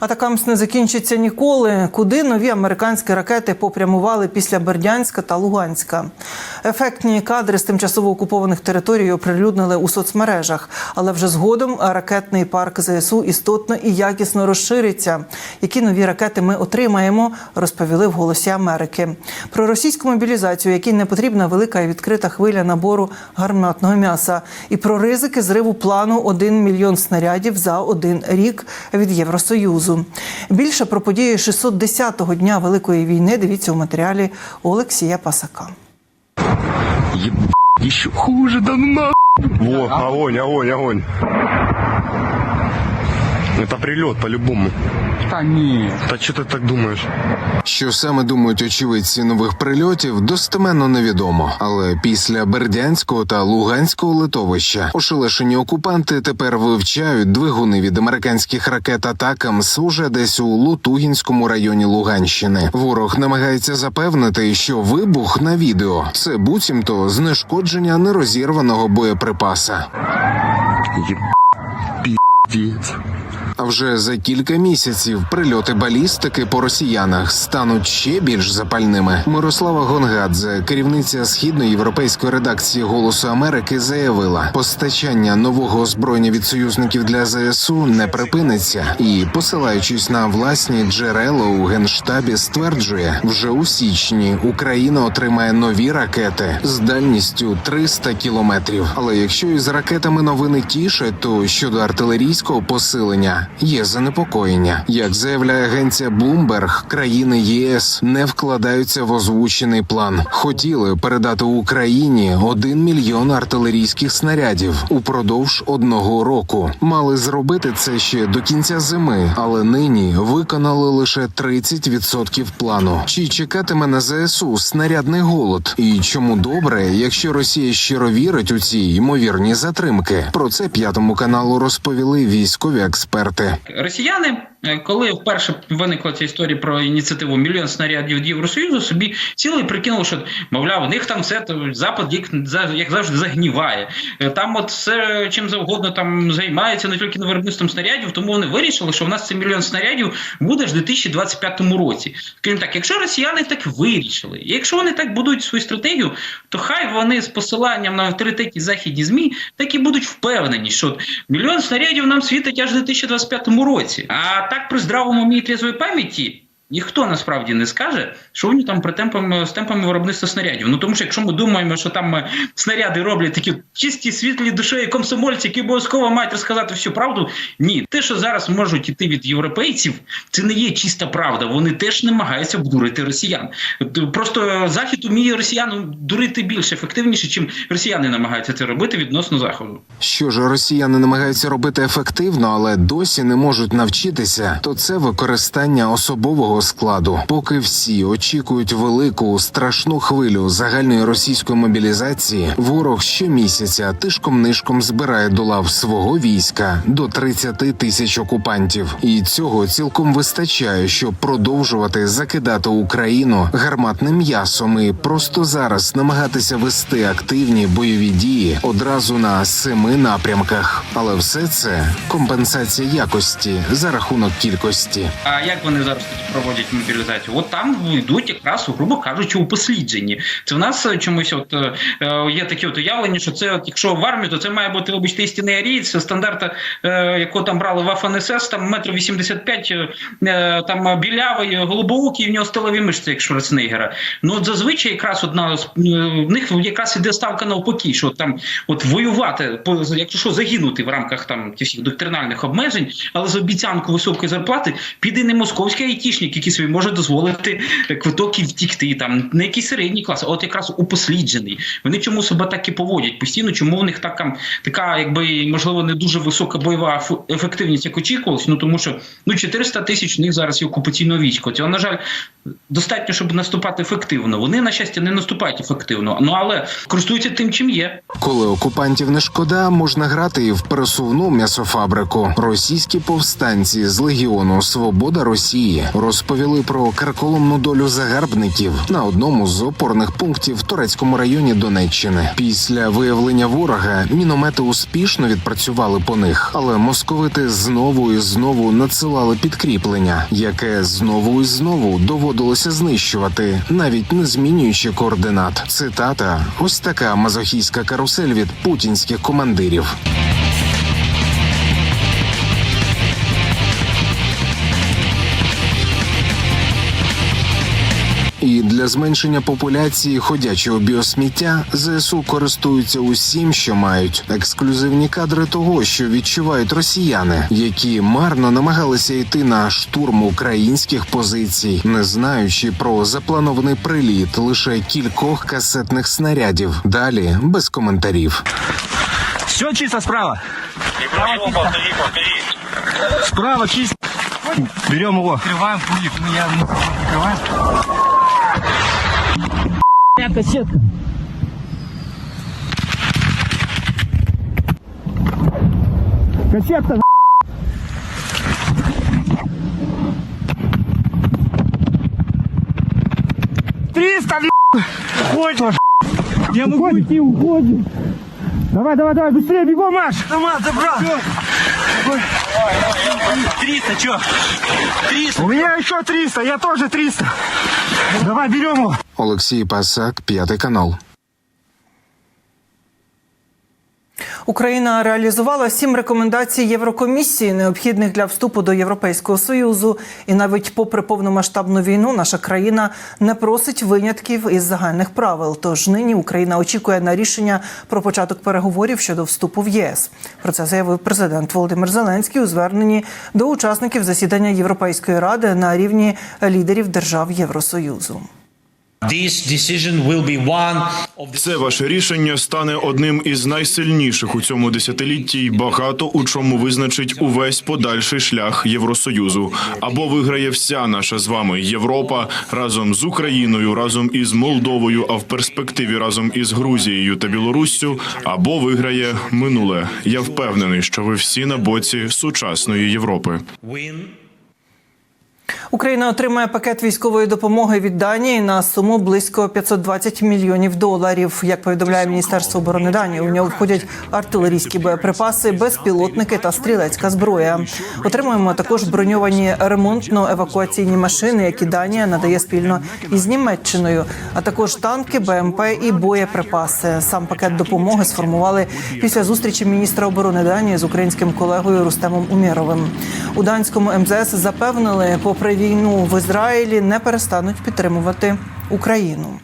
Атакамс не закінчиться ніколи. Куди нові американські ракети попрямували після Бердянська та Луганська? Ефектні кадри з тимчасово окупованих територій оприлюднили у соцмережах, але вже згодом ракетний парк ЗСУ істотно і якісно розшириться. Які нові ракети ми отримаємо, розповіли в голосі Америки. Про російську мобілізацію, якій не потрібна велика і відкрита хвиля набору гарматного м'яса, і про ризики зриву плану 1 мільйон снарядів за один рік від Євросоюзу. Більше про події 610-го дня Великої війни дивіться у матеріалі Олексія Пасака. Єб... Ще хуже, да ну на... Во, огонь, огонь, огонь. Это прилет по-любому. Да нет. Да что ты так думаешь? Що саме думають очевидці нових прильотів, достеменно невідомо. Але після Бердянського та Луганського литовища ошелешені окупанти тепер вивчають двигуни від американських ракет Атакамс уже десь у Лутугінському районі Луганщини. Ворог намагається запевнити, що вибух на відео це буцімто знешкодження нерозірваного боєприпаса. Еб... Пиздец. А вже за кілька місяців прильоти балістики по росіянах стануть ще більш запальними. Мирослава Гонгадзе, керівниця східної європейської редакції Голосу Америки, заявила, постачання нового озброєння від союзників для ЗСУ не припиниться, і, посилаючись на власні джерела у генштабі, стверджує, вже у січні Україна отримає нові ракети з дальністю 300 кілометрів. Але якщо із ракетами новини тішать, то щодо артилерійського посилення є занепокоєння. Як заявляє агенція Bloomberg, країни ЄС не вкладаються в озвучений план. Хотіли передати Україні 1 мільйон артилерійських снарядів упродовж одного року. Мали зробити це ще до кінця зими, але нині виконали лише 30% плану. Чи чекатиме на ЗСУ снарядний голод? І чому добре, якщо Росія щиро вірить у ці ймовірні затримки? Про це п'ятому каналу розповіли військові експерти. Росіяни, е, коли вперше виникла ця історія про ініціативу мільйон снарядів від Євросоюзу, собі сіли і прикинули, що мовляв, у них там все то запад як, як завжди загніває. Е, Там от все чим завгодно там займається не тільки на виробництвом снарядів, тому вони вирішили, що в нас цей мільйон снарядів буде ж в 2025 році. Скажімо так, якщо росіяни так вирішили, якщо вони так будують свою стратегію, то хай вони з посиланням на авторитетні західні змі так і будуть впевнені, що мільйон снарядів нам світить аж в 2025 році. А так при здравому мій трезвої пам'яті. Ніхто насправді не скаже, що вони там при темпами з темпами виробництва снарядів. Ну тому що якщо ми думаємо, що там е, снаряди роблять такі чисті, світлі душею комсомольці, які обов'язково мають розказати всю правду. Ні, те, що зараз можуть іти від європейців, це не є чиста правда. Вони теж намагаються обдурити росіян. Просто захід уміє росіян дурити більш ефективніше, чим росіяни намагаються це робити відносно заходу. Що ж росіяни намагаються робити ефективно, але досі не можуть навчитися, то це використання особового складу. Поки всі очікують велику страшну хвилю загальної російської мобілізації, ворог щомісяця тишком нишком збирає до лав свого війська до 30 тисяч окупантів, і цього цілком вистачає, щоб продовжувати закидати Україну гарматним м'ясом і просто зараз намагатися вести активні бойові дії одразу на семи напрямках. Але все це компенсація якості за рахунок кількості. А як вони зараз тоді проводять мобілізацію? От там йдуть якраз, грубо кажучи, у послідженні. Це в нас чомусь от е, є такі от уявлення, що це от, якщо в армію, то це має бути вибачте істинний арієць, стандарта, е, якого там брали в ФНСС, там метр вісімдесят п'ять, е, там білявий, голубоокий, в нього сталеві мишці, як Шварценеггера. Ну от зазвичай якраз одна з них якраз іде ставка навпаки, що там от воювати, якщо що загинути в рамках там всіх доктринальних обмежень, але з обіцянку високої зарплати піде не московський айтішник, який собі може дозволити квиток і втікти там не якийсь середній клас, а от якраз упосліджений. Вони чому себе так і поводять постійно? Чому в них така, така якби можливо не дуже висока бойова ефективність, як очікувалось? Ну тому що ну 400 тисяч у них зараз є окупаційного війська. Цього на жаль достатньо, щоб наступати ефективно. Вони, на щастя, не наступають ефективно, ну але користуються тим, чим є. Коли окупантів не шкода, можна грати і в пересувну м'ясофабрику. Російські повстанці з легіону Свобода Росії розповіли про карколомну долю загарбників на одному з опорних пунктів в турецькому районі Донеччини. Після виявлення ворога міномети успішно відпрацювали по них, але московити знову і знову надсилали підкріплення, яке знову і знову доводилося знищувати, навіть не змінюючи координат. Цитата: ось така мазохійська карусель від путінських командирів. Зменшення популяції ходячого біосміття ЗСУ користуються усім, що мають ексклюзивні кадри того, що відчувають росіяни, які марно намагалися йти на штурм українських позицій, не знаючи про запланований приліт лише кількох касетних снарядів. Далі без коментарів. Все чисто справа. Справа чисто. Берем его. Открываем пулик. Мы явно открываем. Кассетка. Кассетка. Триста, Уходим. Я могу идти, уходим. Давай, давай, давай, быстрее, бегом, Маш! Давай, забрал! 300, чё? 300! У меня еще 300, я тоже 300! Давай, берем его! Олексій Пасак, п'ятий канал. Україна реалізувала сім рекомендацій Єврокомісії, необхідних для вступу до Європейського союзу. І навіть попри повномасштабну війну, наша країна не просить винятків із загальних правил. Тож нині Україна очікує на рішення про початок переговорів щодо вступу в ЄС. Про це заявив президент Володимир Зеленський у зверненні до учасників засідання Європейської ради на рівні лідерів держав Євросоюзу. Це ваше рішення стане одним із найсильніших у цьому десятилітті й багато у чому визначить увесь подальший шлях Євросоюзу. Або виграє вся наша з вами Європа разом з Україною, разом із Молдовою, а в перспективі разом із Грузією та Білоруссю, або виграє минуле. Я впевнений, що ви всі на боці сучасної Європи. Україна отримає пакет військової допомоги від Данії на суму близько 520 мільйонів доларів. Як повідомляє Міністерство оборони Данії, у нього входять артилерійські боєприпаси, безпілотники та стрілецька зброя. Отримуємо також броньовані ремонтно-евакуаційні машини, які Данія надає спільно із Німеччиною, а також танки, БМП і боєприпаси. Сам пакет допомоги сформували після зустрічі міністра оборони Данії з українським колегою Рустемом Умєровим. У данському МЗС запевнили, попри війну в Ізраїлі не перестануть підтримувати Україну.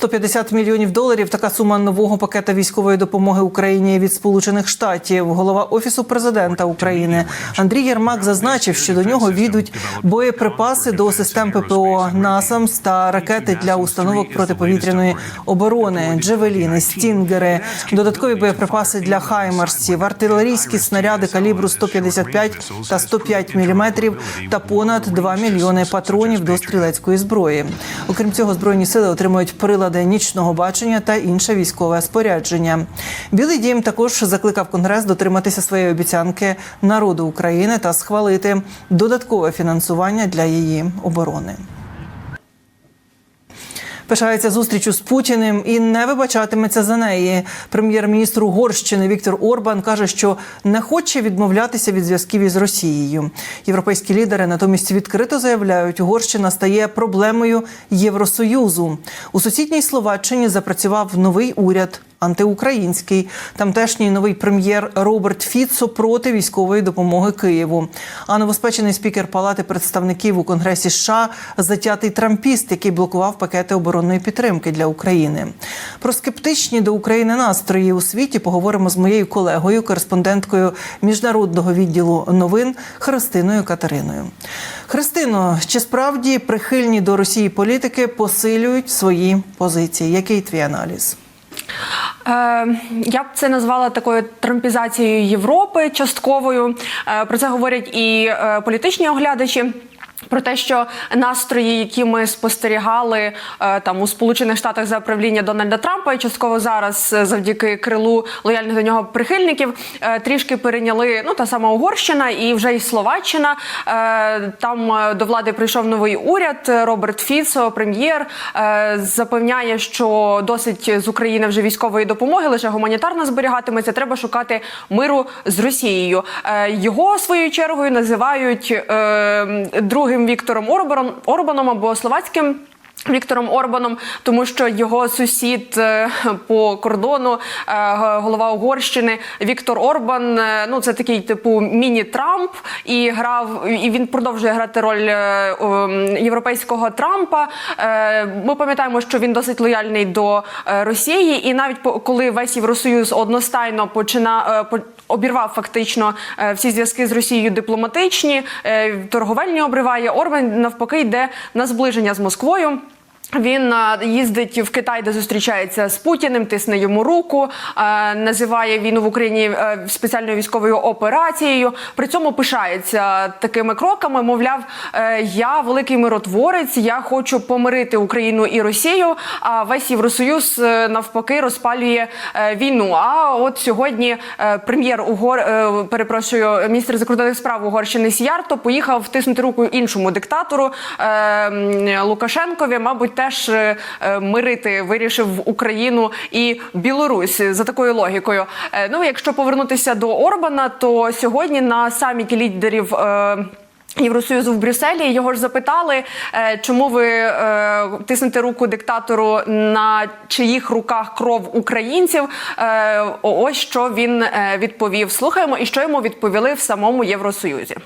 150 мільйонів доларів така сума нового пакета військової допомоги Україні від Сполучених Штатів. Голова офісу президента України Андрій Єрмак зазначив, що до нього війдуть боєприпаси до систем ППО НАСАМС та ракети для установок протиповітряної оборони, джевеліни, стінгери, додаткові боєприпаси для хаймарсів, артилерійські снаряди калібру 155 та 105 міліметрів та понад 2 мільйони патронів до стрілецької зброї. Окрім цього, збройні сили отримують прилади нічного бачення та інше військове спорядження. Білий дім також закликав Конгрес дотриматися своєї обіцянки народу України та схвалити додаткове фінансування для її оборони. Пишається зустрічю з Путіним і не вибачатиметься за неї. Прем'єр-міністр Угорщини Віктор Орбан каже, що не хоче відмовлятися від зв'язків із Росією. Європейські лідери натомість відкрито заявляють, Угорщина стає проблемою Євросоюзу. У сусідній Словаччині запрацював новий уряд. Антиукраїнський тамтешній новий прем'єр Роберт Фіцо проти військової допомоги Києву. А новоспечений спікер Палати представників у Конгресі США затятий трампіст, який блокував пакети оборонної підтримки для України. Про скептичні до України настрої у світі поговоримо з моєю колегою, кореспонденткою міжнародного відділу новин Христиною Катериною. Христино, чи справді прихильні до Росії політики посилюють свої позиції? Який твій аналіз? Е, Я б це назвала такою трампізацією Європи частковою. Е, Про це говорять і е, політичні оглядачі. Про те, що настрої, які ми спостерігали е, там у Сполучених Штатах за правління Дональда Трампа, і частково зараз е, завдяки крилу лояльних до нього прихильників, е, трішки перейняли ну та сама Угорщина і вже і Словаччина. Там до влади прийшов новий уряд. Роберт Фіцо, прем'єр, запевняє, що досить з України вже військової допомоги, лише гуманітарно зберігатиметься. Треба шукати миру з Росією. Його своєю чергою називають другим Віктором Орбаном, Орбаном або словацьким. Віктором Орбаном, тому що його сусід е, по кордону, е, голова Угорщини Віктор Орбан. е, Ну це такий типу міні-Трамп, і грав і він продовжує грати роль європейського Трампа. Ми пам'ятаємо, що він досить лояльний до Росії, і навіть коли весь Євросоюз одностайно почина обірвав фактично всі зв'язки з Росією дипломатичні, торговельні обриває. Орбан навпаки йде на зближення з Москвою. Він е, їздить в Китай, де зустрічається з Путіним, тисне йому руку, е, називає війну в Україні е, спеціальною військовою операцією. При цьому пишається такими кроками. Мовляв, я великий миротворець, я хочу помирити Україну і Росію. А весь Євросоюз навпаки розпалює війну. А от сьогодні прем'єр Угор, перепрошую, міністр закордонних справ Угорщини Сіярто поїхав втиснути руку іншому диктатору Лукашенкові. Мабуть, теж е, е, мирити вирішив Україну і Білорусь за такою логікою. Е, Ну, якщо повернутися до Орбана, то сьогодні на саміті лідерів. Євросоюзу в Брюсселі його ж запитали, чому ви тиснете руку диктатору, на чиїх руках кров українців. Ось що він відповів. Слухаємо, і що йому відповіли в самому Євросоюзі.